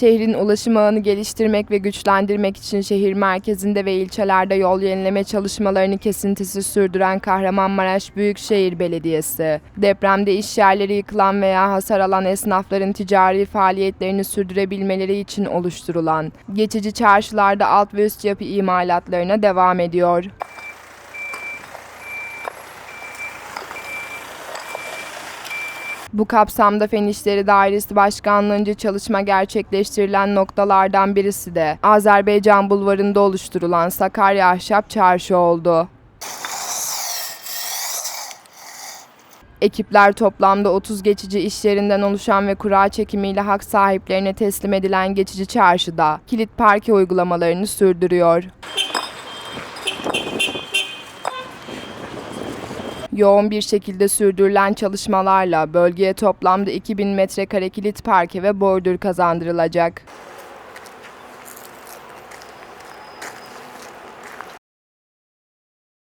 Şehrin ulaşım ağını geliştirmek ve güçlendirmek için şehir merkezinde ve ilçelerde yol yenileme çalışmalarını kesintisiz sürdüren Kahramanmaraş Büyükşehir Belediyesi, depremde iş yerleri yıkılan veya hasar alan esnafların ticari faaliyetlerini sürdürebilmeleri için oluşturulan geçici çarşılarda alt ve üst yapı imalatlarına devam ediyor. Bu kapsamda Fen İşleri Dairesi Başkanlığı'nca çalışma gerçekleştirilen noktalardan birisi de Azerbaycan Bulvarı'nda oluşturulan Sakarya Ahşap Çarşı oldu. Ekipler toplamda 30 geçici iş yerinden oluşan ve kura çekimiyle hak sahiplerine teslim edilen geçici çarşıda kilit parke uygulamalarını sürdürüyor. Yoğun bir şekilde sürdürülen çalışmalarla bölgeye toplamda 2000 metrekare kilit parke ve bordür kazandırılacak.